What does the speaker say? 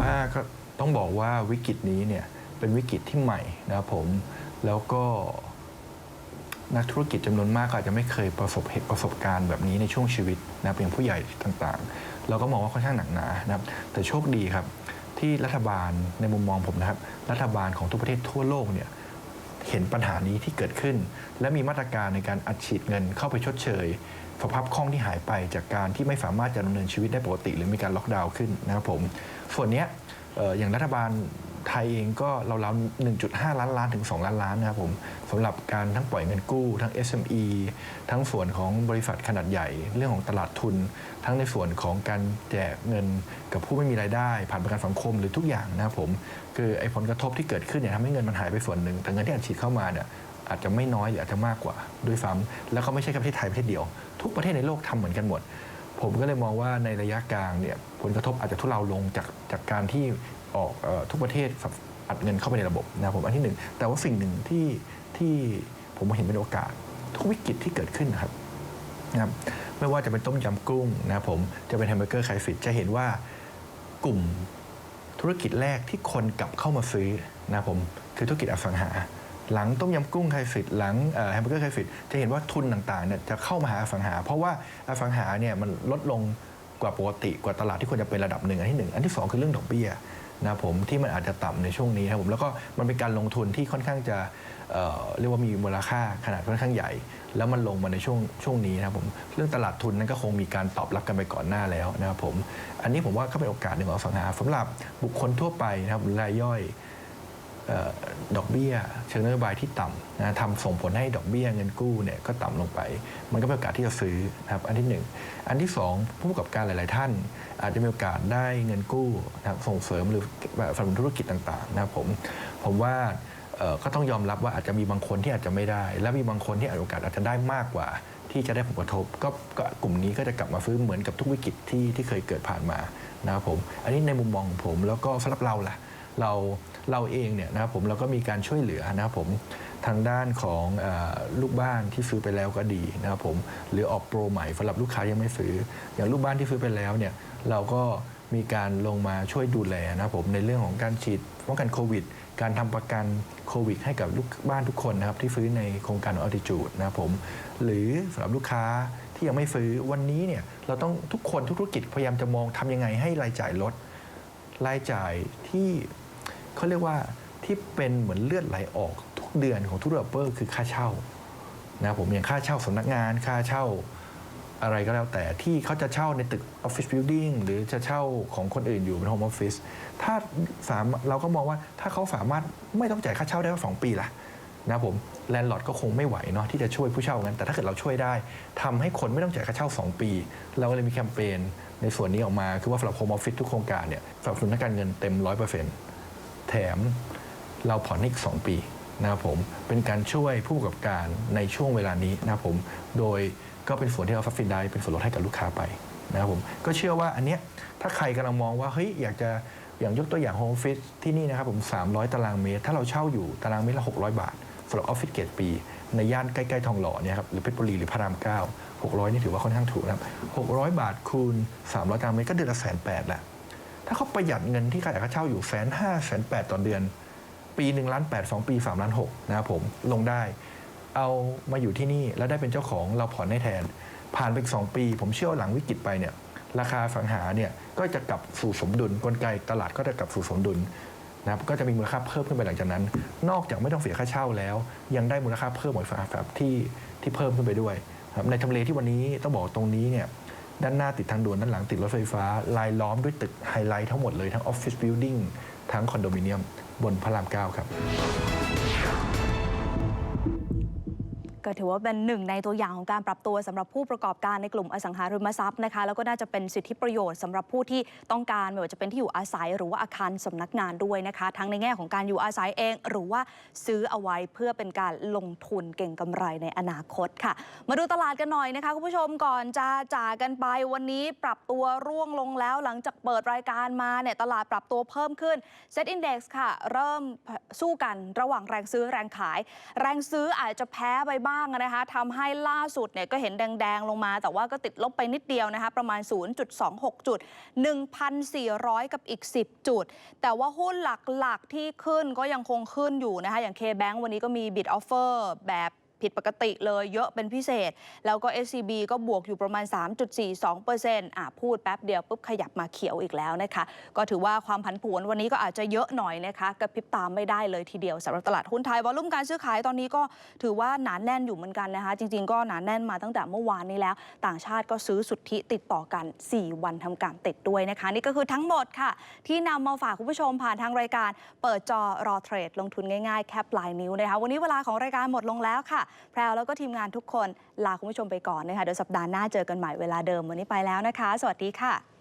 ว่าก็ต้องบอกว่าวิกฤตนี้เนี่ยเป็นวิกฤตที่ใหม่นะครับผมแล้วก็นักธุรกิจจำนวนมากอาจจะไม่เคยประสบเหตุประสบการณ์แบบนี้ในช่วงชีวิตนะครับอย่างผู้ใหญ่ต่างๆ เราก็มองว่าค่อนข้างหนักหนานะครับ แต่โชคดีครับที่รัฐบาลในมุมมองผมนะครับ รัฐบาลของทุกประเทศทั่วโลกเนี่ย เห็นปัญหานี้ที่เกิดขึ้น และมีมาตรการในการอัดฉีดเงินเข้าไปชดเชยสภาพคล่องที่หายไปจากการที่ไม่สามารถจะดำเนินชีวิตได้ปกติ หรือมีการล็อกดาวน์ขึ้นนะครับผมส่วนเนี้ยอย่างรัฐบาล ไทยเองก็เราๆ1.5 ล้านล้านถึง 2 ล้านล้านนะครับผมสำหรับการทั้งปล่อยเงินกู้ ทั้ง SME ทั้งส่วนของบริษัทขนาดใหญ่ เรื่องของตลาดทุน ทั้งในส่วนของการแจกเงินกับผู้ไม่มีรายได้ ผ่านประกันสังคมหรือทุกอย่างนะครับผมคือไอ้ผลกระทบที่เกิดขึ้นเนี่ยทำให้เงินมันหายไปส่วนหนึ่งแต่เงินที่อัดฉีดเข้ามาเนี่ยอาจจะไม่น้อยหรืออาจจะมากกว่าด้วยซ้ำแล้วก็ไม่ใช่แค่ประเทศไทยประเทศเดียว ทุกประเทศในโลกทำเหมือนกันหมดผมก็เลยมองว่าในระยะกลางเนี่ยผลกระทบอาจจะทุเลาลงจากจากการที่ ออกออทุกประเทศอัดเงินเข้าไปในระบบนะครับผมอันที่หนึ่งแต่ว่าสิ่งหนึ่งที่ที่ผมเห็นเป็นโอกาส ทุกวิกฤตที่เกิดขึ้นนะครับนะครับไม่ว่าจะเป็นต้มยำกุ้งนะครับผมจะเป็นแฮมเบอร์เกอร์ไข่ฟิตจะเห็นว่ากลุ่มธุรกิจแรกที่คนกลับเข้ามาซื้อนะครับผมคือธุรกิจอสังหาหลังต้มยำกุ้งไข่ฟิตหลังแฮมเบอร์เกอร์ไข่ฟิตจะเห็นว่าทุนต่างๆเนี่ยจะเข้ามาหาอสังหา เพราะว่าอสังหาเนี่ยมันลดลงกว่าปกติกว่าตลาดที่ควรจะเป็นระดับหนึ่งอันที่หนึ่งอันที่สองคือเรื่องดอกเบี้ย นะผมที่มันอาจจะต่ำในช่วงนี้ครับผมแล้วก็มันเป็นการลงทุนที่ค่อนข้างจะเอ่อเรียกว่ามีมูลค่าขนาดค่อนข้างใหญ่ แล้วมันลงมาในช่วงช่วงนี้นะครับผมเรื่องตลาดทุนนั้นก็คงมีการตอบรับกันไปก่อนหน้าแล้วนะครับผมอันนี้ผมว่าก็เป็นโอกาสหนึ่งของสังหาสำหรับบุคคลทั่วไปนะครับรายย่อย ดอกเบี้ยเชิงนโยบายที่ต่ำนะทำส่งผลให้ดอกเบี้ยเงินกู้เนี่ยก็ต่ำลงไป มันก็เป็นโอกาสที่จะซื้อนะครับอันที่หนึ่งอันที่สองผู้ประกอบการหลาย ๆ ท่าน อาจจะมีโอกาสได้เงินกู้นะครับส่งเสริมหรือสนับสนุนธุรกิจต่าง ๆ นะครับผมผมว่าก็ต้องยอมรับว่าอาจจะมีบางคนที่อาจจะไม่ได้ และมีบางคนที่อาจโอกาสอาจจะได้มากกว่า ที่จะได้ผลกระทบก็ก็กลุ่มนี้ก็จะกลับมาฟื้นเหมือนกับทุกวิกฤตที่ที่เคยเกิดผ่านมานะครับผมอันนี้ในมุมมองของผมแล้วก็สำหรับเราล่ะ เราเราเองเนี่ยนะครับผมเราก็มีการช่วยเหลือนะครับผมทางด้านของอลูกบ้านที่ซื้อไปแล้วก็ดีนะครับผมหรือออกโปรใหม่สำหรับลูกค้ายังไม่ซื้อ อย่างลูกบ้านที่ซื้อไปแล้วเนี่ยเราก็มีการลงมาช่วยดูแลนะครับผมในเรื่องของการฉีดป้องกันโควิด การทำประกันโควิด ให้กับลูกบ้านทุกคนนะครับที่ซื้อในโครงการของ Altitude นะครับผมหรือสำหรับลูกค้าที่ยังไม่ซื้อวันนี้เนี่ยเราต้องทุกคนทุกธุรกิจพยายามจะมองทำยังไงให้รายจ่ายลด รายจ่ายที่เขาเรียกว่าที่เป็นเหมือนเลือดไหลออกทุกเดือนของทุกเดเวลอปเปอร์คือค่าเช่านะครับผมอย่างค่าเช่าสำนักงานค่าเช่าอะไรก็แล้วแต่ที่เขาจะเช่าในตึกออฟฟิศบิลดิ่งหรือจะเช่าของคนอื่นอยู่เป็นโฮมออฟฟิศถ้าสามเราก็มองว่าถ้าเขาสามารถไม่ต้องจ่ายค่าเช่าได้ก็สองปีละ นะครับผมแลนด์ลอร์ดก็คงไม่ไหวเนาะที่จะช่วยผู้เช่างั้นแต่ถ้าเกิดเราช่วยได้ทำให้คนไม่ต้องจ่ายค่าเช่า 2 ปี เราก็เลยมีแคมเปญในส่วนนี้ออกมา คือว่าสำหรับโฮมออฟฟิศทุกโครงการเนี่ยสนับสนุนทางการเงินเต็ม 100%แถมเราผ่อนอีก 2 ปีนะครับผมเป็นการช่วยผู้ประกอบการในช่วงเวลานี้นะครับผมโดยก็เป็นส่วนที่เราซับซิได้เป็นส่วนลดให้กับลูกค้าไปนะครับผมก็เชื่อว่าอันเนี้ยถ้าใครกำลังมองว่าเฮ้ยอยากจะอย่างยกตัวอย่างโฮมออฟฟิศที่นี่นะครับผม 300 ตารางเมตร ถ้าเราเช่าอยู่ตารางเมตรละ 600 บาท สำหรับออฟฟิศเกตปี ในย่านใกล้ๆทองหล่อเนี่ยครับหรือเพชรบุรีหรือพระราม9 600นี่ถือว่าค่อนข้างถูกนะครับ600บาทคูณ300ตารางเมตรก็เดือนละแสนแปดแหละถ้าเขาประหยัดเงินที่ค่าจ่ายค่าเช่าอยู่แสนห้าแสนแปดต่อเดือน ปีหนึ่งล้านแปดสองปีสามล้านหกนะครับผมลงได้ เอามาอยู่ที่นี่แล้วได้เป็นเจ้าของเราผ่อนให้แทน ผ่านไปสองปี ผมเชื่อหลังวิกฤตไปเนี่ยราคาสังหาเนี่ยก็จะกลับสู่สมดุลกลไกตลาดก็จะกลับสู่สมดุล นะครับก็จะมีมูลค่าเพิ่มขึ้นไปหลังจากนั้น นอกจากไม่ต้องเสียค่าเช่าแล้ว ยังได้มูลค่าเพิ่มของฝาแฝบที่ที่เพิ่มขึ้นไปด้วยครับในทำเลที่วันนี้ต้องบอกตรงนี้เนี่ยด้านหน้าติดทางด่วนด้านหลังติดรถไฟฟ้า ลายล้อมด้วยตึกไฮไลท์ทั้งหมดเลยทั้งออฟฟิศบิลดิ่งทั้งคอนโดมิเนียมบนพระรามเก้าครับ ก็ถือว่าเป็นหนึ่งในตัวอย่างของการปรับตัวสำหรับผู้ประกอบการในกลุ่มอสังหาริมทรัพย์นะคะแล้วก็น่าจะเป็นสิทธิประโยชน์สำหรับผู้ที่ต้องการไม่ว่าจะเป็นที่อยู่อาศัยหรือว่าอาคารสำนักงานด้วยนะคะ ทั้งในแง่ของการอยู่อาศัยเอง หรือว่าซื้อเอาไว้เพื่อเป็นการลงทุนเก่งกำไรในอนาคตค่ะ มาดูตลาดกันหน่อยนะคะคุณผู้ชมก่อนจะจากกันไปวันนี้ปรับตัวร่วงลงแล้วหลังจากเปิดรายการมาเนี่ยตลาดปรับตัวเพิ่มขึ้น Set Index ค่ะ เริ่มสู้กันระหว่างแรงซื้อแรงขาย แรงซื้ออาจจะแพ้ไปบ้างางนะคะทำให้ล่าสุดเนี่ยก็เห็นแดง ๆ ลงมา แต่ว่าก็ติดลบไปนิดเดียวนะคะ ประมาณ 0.26 จุด 1,400 กับอีก 10 จุด แต่ว่าหุ้นหลัก ๆ ที่ขึ้นก็ยังคงขึ้นอยู่นะคะ อย่าง K-Bank วันนี้ก็มี bid offer แบบ ผิดปกติเลยเยอะเป็นพิเศษ แล้วก็ SCB ก็บวกอยู่ประมาณ 3.42%อะพูดแป๊บเดียวปุ๊บขยับมาเขียวอีกแล้วนะคะ ก็ถือว่าความผันผวนวันนี้ก็อาจจะเยอะหน่อยนะคะกระพริบตามไม่ได้เลยทีเดียวสำหรับตลาดหุ้นไทยวอลุ่มการซื้อขายตอนนี้ก็ถือว่าหนาแน่นอยู่เหมือนกันนะคะ จริง ๆ ก็หนาแน่นมาตั้งแต่เมื่อวานนี้แล้ว ต่างชาติก็ซื้อสุทธิติดต่อกัน 4 วันทำการติดด้วยนะคะ นี่ก็คือทั้งหมดค่ะ ที่นำมาฝากคุณผู้ชมผ่านทางรายการ เปิดจอรอเทรดลงทุนง่ายๆแคปลายนิ้วนะคะวันนี้เวลาของรายการหมดลงแล้วค่ะแพรวแล้วก็ทีมงานทุกคนลาคุณผู้ชมไปก่อนนะคะเดี๋ยวสัปดาห์หน้าเจอกันใหม่เวลาเดิมวันนี้ไปแล้วนะคะ สวัสดีค่ะ